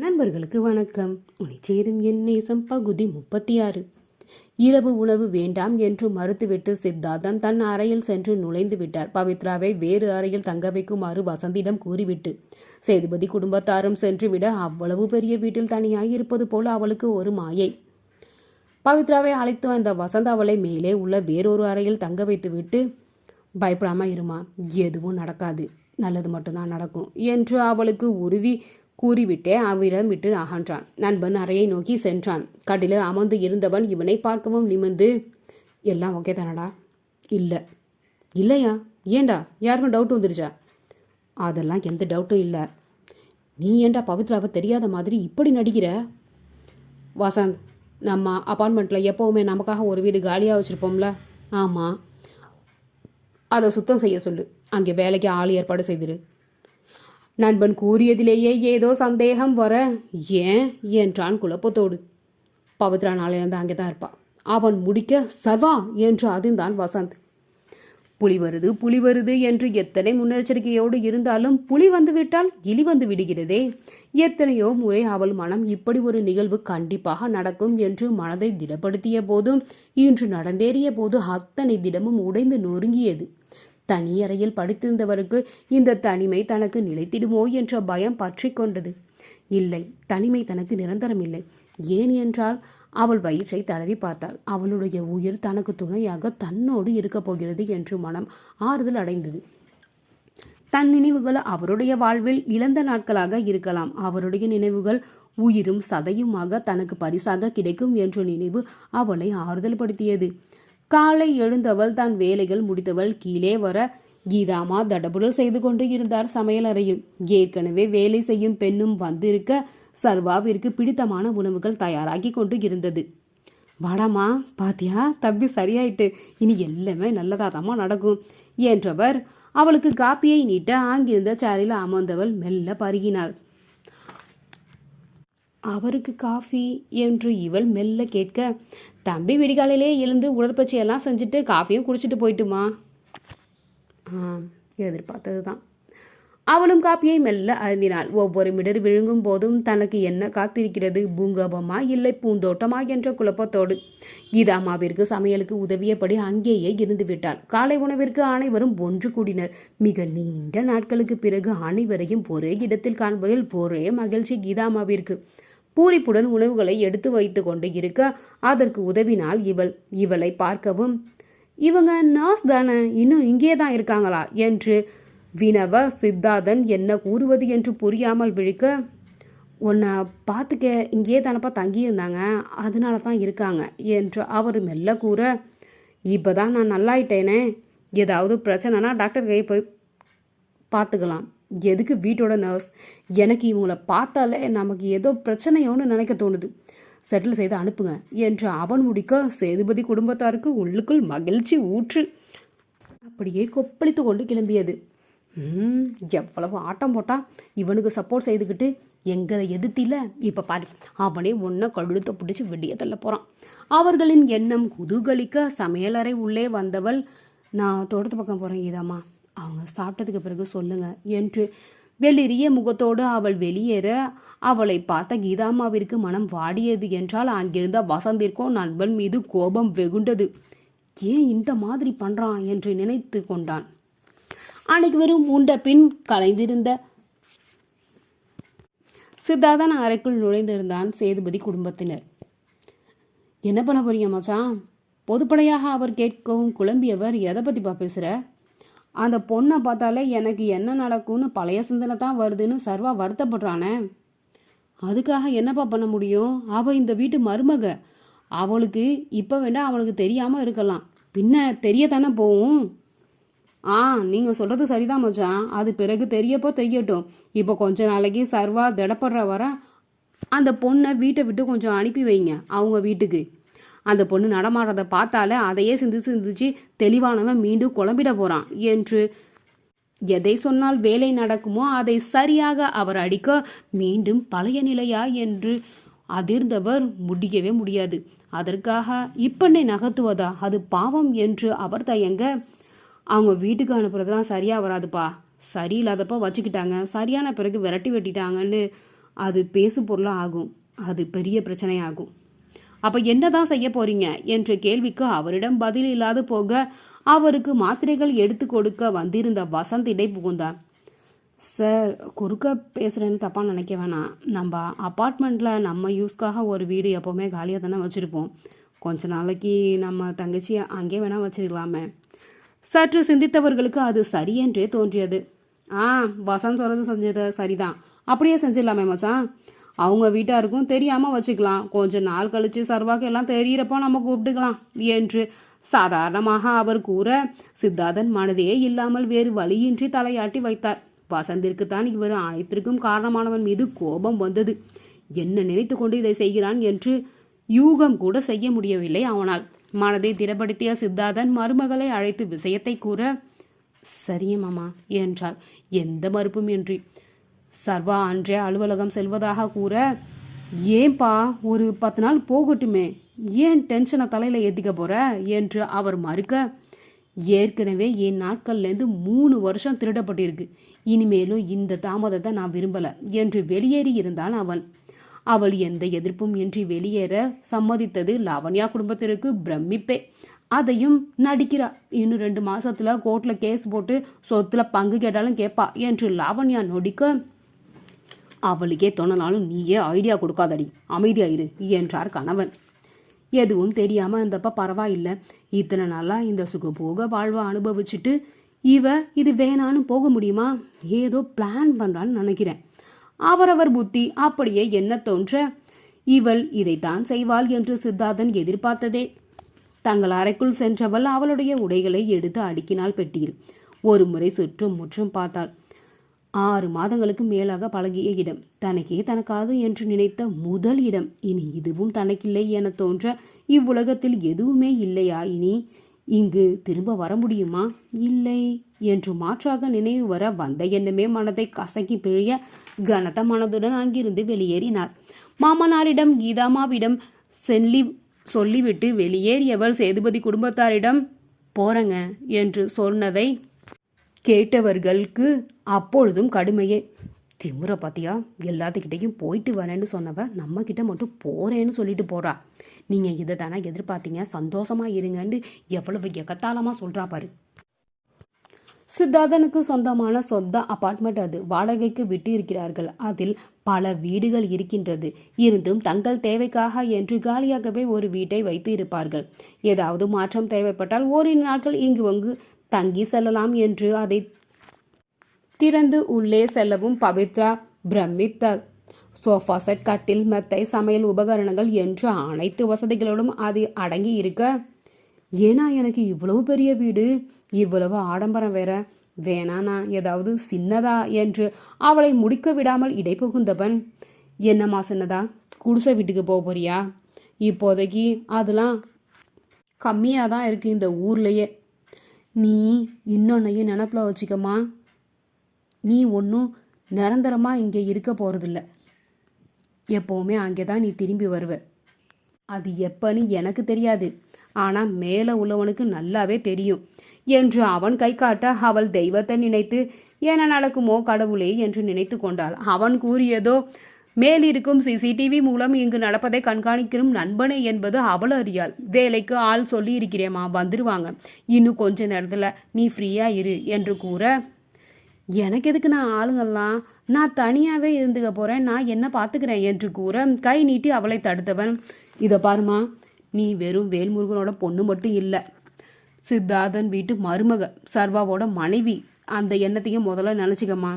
நண்பர்களுக்கு வணக்கம். உனிச்சேரும் என் நேசம் பகுதி முப்பத்தி ஆறு இரவு உணவு வேண்டாம் என்று மறுத்துவிட்டு சித்தார்த்தன் தன் அறையில் சென்று நுழைந்து விட்டார். பவித்ராவை வேறு அறையில் தங்க வைக்குமாறு வசந்திடம் கூறிவிட்டு சேதுபதி குடும்பத்தாரும் சென்றுவிட அவ்வளவு பெரிய வீட்டில் தனியாய் இருப்பது போல அவளுக்கு ஒரு மாயை பவித்ராவை அழைத்து வந்த வசந்த் அவளை மேலே உள்ள வேறொரு அறையில் தங்க வைத்துவிட்டு பயப்படாம இருமா. எதுவும் நடக்காது. நல்லது மட்டும்தான் நடக்கும் என்று அவளுக்கு உறுதி கூறிவிட்டே அவ்விடம் விட்டு அகன்றான். நண்பன் அறையை நோக்கி சென்றான். கடில அமர்ந்து இருந்தவன் இவனை பார்க்கவும் நிமிர்ந்து எல்லாம் ஓகே தானடா? இல்லை. இல்லையா? ஏண்டா? யாருக்கும் டவுட் வந்துருச்சா? அதெல்லாம் எந்த டவுட்டும் இல்லை. நீ ஏண்டா பவித்ராவை தெரியாத மாதிரி இப்படி நடிக்கிற? வசந்த் நம்ம அப்பார்ட்மெண்ட்டில் எப்போவுமே நமக்காக ஒரு வீடு காலியாக வச்சுருப்போம்ல? ஆமாம் அதை சுத்தம் செய்ய சொல்லு. அங்கே வேலைக்கு ஆள் ஏற்பாடு செய்திரு. நண்பன் கூறியதிலேயே ஏதோ சந்தேகம் வர ஏன்? என்றான் குழப்பத்தோடு. பவித்ரா நாளையிலேருந்து அங்கே தான் இருப்பா. அவன் முடிக்க சர்வா? என்று அதிர்ந்தான் வசந்த். புலி வருது புலி வருது என்று எத்தனை முன்னெச்சரிக்கையோடு இருந்தாலும் புலி வந்துவிட்டால் இலி வந்து விடுகிறதே. எத்தனையோ முறை அவள் மனம் இப்படி ஒரு நிகழ்வு கண்டிப்பாக நடக்கும் என்று மனதை திடப்படுத்திய போதும் இன்று நடந்தேறிய போது அத்தனை திடமும் உடைந்து நொறுங்கியது. தனியறையில் படுத்திருந்தவருக்கு படித்திருந்தவருக்கு இந்த தனிமை தனக்கு நிலைத்திடுமோ என்ற பயம் பற்றி கொண்டது. இல்லை தனிமை தனக்கு நிரந்தரம் இல்லை ஏன் என்றால் அவள் வயிற்றை தடவி பார்த்தாள். அவளுடைய உயிர் தனக்கு துணையாக தன்னோடு இருக்கப் போகிறது என்று மனம் ஆறுதல் அடைந்தது. தன் நினைவுகள் அவருடைய வாழ்வில் இழந்த நாட்களாக இருக்கலாம். அவருடைய நினைவுகள் உயிரும் சதையுமாக தனக்கு பரிசாக கிடைக்கும் என்ற நினைவு அவளை ஆறுதல் படுத்தியது காலை எழுந்தவள் தன் வேலைகள் முடித்தவள் கீழே வர கீதாமா தடபுடல் செய்து கொண்டு இருந்தார் சமையலறையில் ஏற்கனவே வேலை செய்யும் பெண்ணும் வந்திருக்க சர்வாவிற்கு பிடித்தமான உணவுகள் தயாராகி கொண்டு இருந்தது. வாடாமா பாத்தியா தம்பி சரியாயிட்டு இனி எல்லாமே நல்லதாதாமா நடக்கும் என்றவர் அவளுக்கு காப்பியை நீட்ட ஆங்கிருந்த சேரில் அமர்ந்தவள் மெல்ல பருகினாள். அவருக்கு காஃபி என்று இவள் மெல்ல கேட்க தம்பி விடிகாலையிலே எழுந்து உடற்பயிற்சியெல்லாம் செஞ்சுட்டு காஃபியும் குடிச்சிட்டு போயிட்டுமா? ஆ எதிர்பார்த்தது தான் அவளும் காப்பியை மெல்ல அருந்தினாள். ஒவ்வொரு மிடர் விழுங்கும் போதும் தனக்கு என்ன காத்திருக்கிறது? பூங்கோபமா இல்லை பூந்தோட்டமா என்ற குழப்பத்தோடு. கீதாமாவிற்கு சமையலுக்கு உதவியபடி அங்கேயே இருந்து விட்டாள் காலை உணவிற்கு அனைவரும் ஒன்று கூடினர். மிக நீண்ட நாட்களுக்கு பிறகு அனைவரையும் ஒரே இடத்தில் காண்பதில் ஒரே மகிழ்ச்சி. கீதாமாவிற்கு பூரிப்புடன் உணவுகளை எடுத்து வைத்து கொண்டு இருக்க அதற்கு உதவினால் இவள் இவளை பார்க்கவும் இவங்க நர்ஸ் தானே இன்னும் இங்கே தான் இருக்காங்களா? என்று வினவ சித்தார்த்தன் என்ன கூறுவது என்று புரியாமல் விழிக்க உன்னை பார்த்துக்க இங்கேயே தானப்பா தங்கியிருந்தாங்க அதனால தான் இருக்காங்க என்று அவர் மெல்ல கூற இப்போ தான் நான் நல்லாயிட்டேனே ஏதாவது பிரச்சனைனா டாக்டர் கை போய் பார்த்துக்கலாம். எதுக்கு வீட்டோட நர்ஸ் எனக்கு இவங்கள பார்த்தாலே நமக்கு ஏதோ பிரச்சனையோன்னு நினைக்க தோணுது. செட்டில் செய்து அனுப்புங்க என்று அவன் முடிக்க சேதுபதி குடும்பத்தாருக்கு உள்ளுக்குள் மகிழ்ச்சி ஊற்று. அப்படியே கொப்பளித்து கொண்டு கிளம்பியது. எவ்வளவு ஆட்டம் போட்டா இவனுக்கு சப்போர்ட் செய்துக்கிட்டு எங்களை எதிர்த்தில இப்போ பாரு அவனே ஒன்றை கழுத்தை பிடிச்சி வெளியே தள்ள போகிறான் அவர்களின் எண்ணம் குதூகலிக்க சமையலறை உள்ளே வந்தவள் நான் தோட்டத்து பக்கம் போகிறேன் கீதாம்மா. அவங்க சாப்பிட்டதுக்கு பிறகு சொல்லுங்க என்று வெளிரிய முகத்தோடு அவள் வெளியேற அவளை பார்த்த கீதாம்மாவிற்கு மனம் வாடியது என்றால் அங்கிருந்த வசந்திற்கோ நண்பன் மீது கோபம் வெகுண்டது. ஏன் இந்த மாதிரி பண்றான் என்று நினைத்து கொண்டான். அன்னைக்கு வெறும் உண்ட பின் கலைந்திருந்த சித்தார்த்தன் அறைக்குள் நுழைந்திருந்தான் சேதுபதி குடும்பத்தினர். என்ன பண்ண போறீங்க மச்சான்? பொதுப்படையாக அவர் கேட்கவும் குழம்பியவர் எதை பற்றிப்பா பேசுகிற அந்த பொண்ணை பார்த்தாலே எனக்கு என்ன நடக்கும்னு பழைய சிந்தனை தான் வருதுன்னு சர்வா வருத்தப்படுறானே. அதுக்காக என்னப்பா பண்ண முடியும்? அவள் இந்த வீட்டு மருமக. அவளுக்கு இப்போ வேண்டாம் அவனுக்கு தெரியாமல் இருக்கலாம். பின்ன தெரியத்தானே போகும் ஆ நீங்கள் சொல்கிறது சரிதான் மச்சான். அது பிறகு தெரியப்போ தெரியட்டும். இப்போ கொஞ்ச நாளைக்கு சர்வா திடப்படுற வர அந்த பொண்ணை வீட்டை விட்டு கொஞ்சம் அனுப்பி வைங்க. அவங்க வீட்டுக்கு. அந்த பொண்ணு நடமாடுறத பார்த்தாலே அதையே சிந்திச்சு சிந்திச்சு தெளிவானவன் மீண்டும் குழம்பிட போகிறான் என்று எதை சொன்னால் வேலை நடக்குமோ அதை சரியாக அவர் அடிக்க மீண்டும் பழைய நிலையா என்று அதிர்ந்தவர் முடியவே முடியாது. அதற்காக இப்பெண்ணை நகர்த்துவதா? அது பாவம் என்று அவர் தயங்க அவங்க வீட்டுக்கு அனுப்புறதுலாம் சரியாக வராதுப்பா. சரியில்லாதப்போ வச்சுக்கிட்டாங்க. சரியான பிறகு விரட்டி வெட்டிட்டாங்கன்னு அது பேசு பொருளாக ஆகும் அது பெரிய பிரச்சனையாகும். அப்போ என்னதான் செய்ய போறீங்க? என்ற கேள்விக்கு அவரிடம் பதில் இல்லாது போக அவருக்கு மாத்திரைகள் எடுத்து கொடுக்க வந்திருந்த வசந்த் இடை புகுந்தார் சார் குறுக்க பேசுகிறேன்னு தப்பாக நினைக்க வேணாம். நம்ம அப்பார்ட்மெண்ட்டில் நம்ம யூஸ்க்காக ஒரு வீடு எப்போவுமே காலியாக தானே வச்சுருப்போம். கொஞ்ச நாளைக்கு நம்ம தங்கச்சியை அங்கே வேணால் வச்சிருக்கலாமே. சற்று சிந்தித்தவர்களுக்கு அது சரியென்றே தோன்றியது. ஆ வசந்த் சொல்கிறது செஞ்சது சரிதான். அப்படியே செஞ்சிடலாமே மச்சான். அவங்க வீட்டாருக்கும் தெரியாமல் வச்சுக்கலாம். கொஞ்ச நாள் கழித்து சர்வாக்கு எல்லாம் தெரியிறப்போ நம்ம கூப்பிட்டுக்கலாம் என்று சாதாரணமாக அவர் கூற சித்தார்த்தன் மனதே இல்லாமல் வேறு வழியின்றி தலையாட்டி வைத்தார். வசந்திற்கு தான் இவர் அனைத்திற்கும் காரணமானவன் மீது கோபம் வந்தது. என்ன நினைத்து கொண்டு இதை செய்கிறான் என்று யூகம் கூட செய்ய முடியவில்லை அவனால். மனதை திடப்படுத்திய சித்தார்த்தன் மருமகளை அழைத்து விஷயத்தை கூற சரியே என்றாள். எந்த மறுப்பும் இன்றி. சர்வா அன்றே அலுவலகம் செல்வதாக கூற ஏன்பா ஒரு பத்து நாள் போகட்டுமே. ஏன் டென்ஷனை தலையில் ஏற்றிக்க போற? என்று அவர் மறுக்க ஏற்கனவே என் நாட்கள்லேருந்து மூணு வருஷம் திருடப்பட்டிருக்கு. இனிமேலும் இந்த தாமதத்தை நான் விரும்பலை. என்று வெளியேறி இருந்தான் அவன். அவள் எந்த எதிர்ப்பும் இன்றி வெளியேற சம்மதித்தது லாவண்யா குடும்பத்திற்கு பிரமிப்பே. அதையும் நடிக்கிறா. இன்னும் ரெண்டு மாசத்துல கோர்ட்ல கேஸ் போட்டு சொத்துல பங்கு கேட்டாலும் கேட்பா என்று லாவண்யா நொடிக்க அவளுக்கே தோணனாலும் நீயே ஐடியா கொடுக்காதடி. அமைதியாயிரு என்றார் கணவன். எதுவும் தெரியாம இருந்தப்ப பரவாயில்லை. இத்தனை நாளா இந்த சுகபோக வாழ்வை அனுபவிச்சுட்டு இவ இது வேணான்னு போக முடியுமா? ஏதோ பிளான் பண்றான்னு நினைக்கிறேன். அவரவர் புத்தி அப்படியே என்ன தோன்ற இவள் இதைத்தான் செய்வாள் என்று சித்தார்த்தன் எதிர்பார்த்ததே. தங்கள் அறைக்குள் சென்றவள் அவளுடைய உடைகளை எடுத்து அடுக்கினாள் பெட்டியில். ஒரு முறை சுற்றும் முற்றும் பார்த்தாள். ஆறு மாதங்களுக்கு மேலாக பழகிய இடம். தனக்கே தனக்காது என்று நினைத்த முதல் இடம். இனி இதுவும் தனக்கில்லை என தோன்ற இவ்வுலகத்தில் எதுவுமே இல்லையா இனி? இங்கு திரும்ப வர முடியுமா? இல்லை. என்று மாற்றாக நினைவு வர வந்த எண்ணமே மனதை கசக்கி பிழிய கனத்த மனதுடன் அங்கிருந்து வெளியேறினார். மாமனாரிடம் கீதாமாவிடம் செல்லி சொல்லிவிட்டு வெளியேறியவள் சேதுபதி குடும்பத்தாரிடம் போறங்க என்று சொன்னதை கேட்டவர்களுக்கு அப்பொழுதும் கடுமையே. திமுற பாத்தியா? எல்லாத்துக்கிட்டையும் போயிட்டு வரேன்னு சொன்னவ நம்ம கிட்ட மட்டும் போறேன்னு சொல்லிட்டு போறா. நீங்க இதை தானே எதிர்பார்த்தீங்க? சந்தோஷமா இருங்கன்னு எவ்வளவு எகத்தாளமா சொல்றா பாரு. சித்தார்த்தனுக்கு சொந்தமான சொந்த அபார்ட்மெண்ட் அது. வாடகைக்கு விட்டு இருக்கிறார்கள் அதில் பல வீடுகள் இருக்கின்றது. இருந்தும் தங்கள் தேவைக்காக என்று காலியாகவே ஒரு வீட்டை வைத்து இருப்பார்கள் ஏதாவது மாற்றம் தேவைப்பட்டால் ஓரிரு நாட்கள் இங்கு அங்கு தங்கி செல்லலாம் என்று அதை திறந்து உள்ளே செல்லவும் பவித்ரா பிரமித்தார். சோஃபா செட் கட்டில் மெத்தை சமையல் உபகரணங்கள் என்று அனைத்து வசதிகளோடும் அது அடங்கி இருக்க ஏன்னா எனக்கு இவ்வளவு பெரிய வீடு இவ்வளவு ஆடம்பரம் வேற வேணானா ஏதாவது சின்னதா என்று அவளை முடிக்க விடாமல் இடை புகுந்தவன் என்னம்மா சின்னதா குடிசை வீட்டுக்கு போக போறியா? இப்போதைக்கு அதெல்லாம் கம்மியாக தான் இருக்குது இந்த ஊர்லேயே நீ இன்னொன்னையும் நினப்பில் வச்சுக்கம்மா. நீ ஒன்றும் நிரந்தரமாக இங்கே இருக்க போகிறதில்ல எப்போவுமே அங்கே தான் நீ திரும்பி வருவ. அது எப்பன்னு எனக்கு தெரியாது. ஆனால் மேலே உள்ளவனுக்கு நல்லாவே தெரியும். என்று அவன் கை காட்ட அவள் தெய்வத்தை நினைத்து என்ன நடக்குமோ கடவுளே என்று நினைத்து கொண்டாள். அவன் கூறியதோ மேலிருக்கும் சிசிடிவி மூலம் இங்கு நடப்பதை கண்காணிக்கும் நண்பனே என்பது அவள் அறியாள் வேலைக்கு ஆள் சொல்லி இருக்கிறேம்மா வந்துடுவாங்க இன்னும் கொஞ்ச நேரத்தில் நீ ஃப்ரீயாக இரு என்று கூற எனக்கு எதுக்கு நான் ஆளுங்கெல்லாம் நான் தனியாகவே இருந்துக்க போகிறேன் நான் என்ன பார்த்துக்கிறேன் என்று கூற கை நீட்டி அவளை தடுத்தவன். இதை பாருமா நீ வெறும் வேல்முருகனோட பொண்ணு மட்டும் இல்லை. சித்தார்த்தன் வீட்டு மருமக சர்வாவோட மனைவி. அந்த எண்ணத்தையும் முதல்ல நினச்சிக்கம்மா.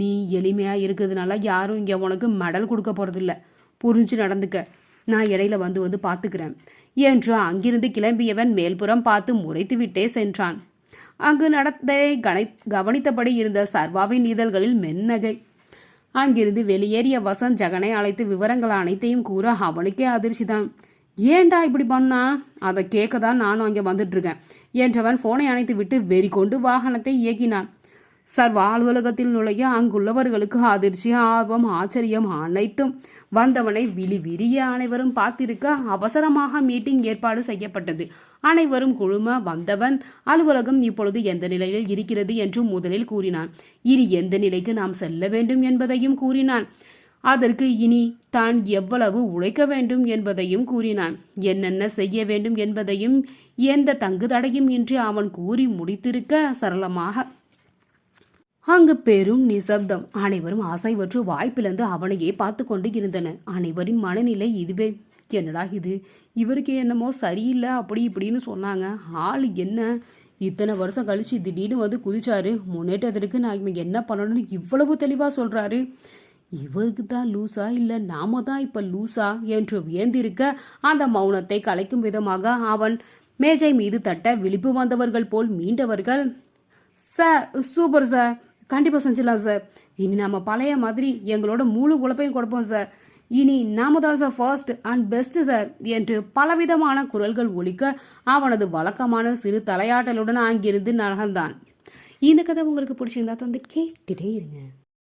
நீ எளிமையாக இருக்கிறதுனால யாரும் இங்கே உனக்கு மெடல் கொடுக்க போகிறதில்ல புரிஞ்சு நடந்துக்க. நான் இடையில வந்து வந்து பார்த்துக்கிறேன் என்று அங்கிருந்து கிளம்பியவன் மேல்புறம் பார்த்து முறைத்துவிட்டே சென்றான். அங்கு நடத்தை கனை கவனித்தபடி இருந்த சர்வாவின் இதழ்களில் மென்னகை. அங்கிருந்து வெளியேறிய வசந்த் ஜெகனை அழைத்து விவரங்கள் அனைத்தையும் கூற அவனுக்கே அதிர்ச்சி தான் இப்படி பண்ணா? அதை கேட்க தான் நானும் அங்கே வந்துட்டுருக்கேன் என்றவன் ஃபோனை அணைத்து விட்டு வெறி கொண்டு வாகனத்தை இயக்கினான். சர்வ அலுவலகத்தில் நுழைய அங்குள்ளவர்களுக்கு அதிர்ச்சி ஆர்வம் ஆச்சரியம் அனைத்தும் வந்தவனை விழி விரிய அனைவரும் பார்த்திருக்க அவசரமாக மீட்டிங் ஏற்பாடு செய்யப்பட்டது. அனைவரும் குழும வந்தவன் அலுவலகம் இப்பொழுது எந்த நிலையில் இருக்கிறது என்று முதலில் கூறினான். இனி எந்த நிலைக்கு நாம் செல்ல வேண்டும் என்பதையும் கூறினான். அதற்கு இனி தான் எவ்வளவு உழைக்க வேண்டும் என்பதையும் கூறினான். என்னென்ன செய்ய வேண்டும் என்பதையும் எந்த தங்கு தடையும் இன்றி அவன் கூறி முடித்திருக்க சரளமாக அங்கு பெரும் நிசப்தம். அனைவரும் அசைவற்று வாய்ப்பிழந்து அவனையே பார்த்து கொண்டு இருந்தனர் அனைவரின் மனநிலை இதுவே. என்னடா இது? இவருக்கு என்னமோ சரியில்லை அப்படி இப்படின்னு சொன்னாங்க. ஆள் என்ன? இத்தனை வருஷம் கழிச்சு திடீர்னு வந்து குதிச்சாரு. முன்னேற்றத்திற்கு நான் இவன் என்ன பண்ணணும்னு இவ்வளவு தெளிவாக சொல்கிறாரு இவருக்கு தான் லூசா? இல்லை நாம தான் இப்போ லூசா? என்று வியந்திருக்க அந்த மௌனத்தை கலைக்கும் விதமாக அவன் மேஜை மீது தட்ட விழிப்பு வந்தவர்கள் போல் மீண்டவர்கள் சார் சூப்பர் சார். கண்டிப்பாக செஞ்சிடலாம் சார் இனி நம்ம பழைய மாதிரி எங்களோட முழு உழைப்பையும் கொடுப்போம் சார் இனி நாம தான் sir first and best sir என்று பலவிதமான குரல்கள் ஒழிக்க அவனது வழக்கமான சிறு தலையாட்டலுடன் அங்கிருந்து நகர்ந்தான். இந்த கதை உங்களுக்கு பிடிச்சிருந்தா வந்து கேட்டுட்டே இருங்க.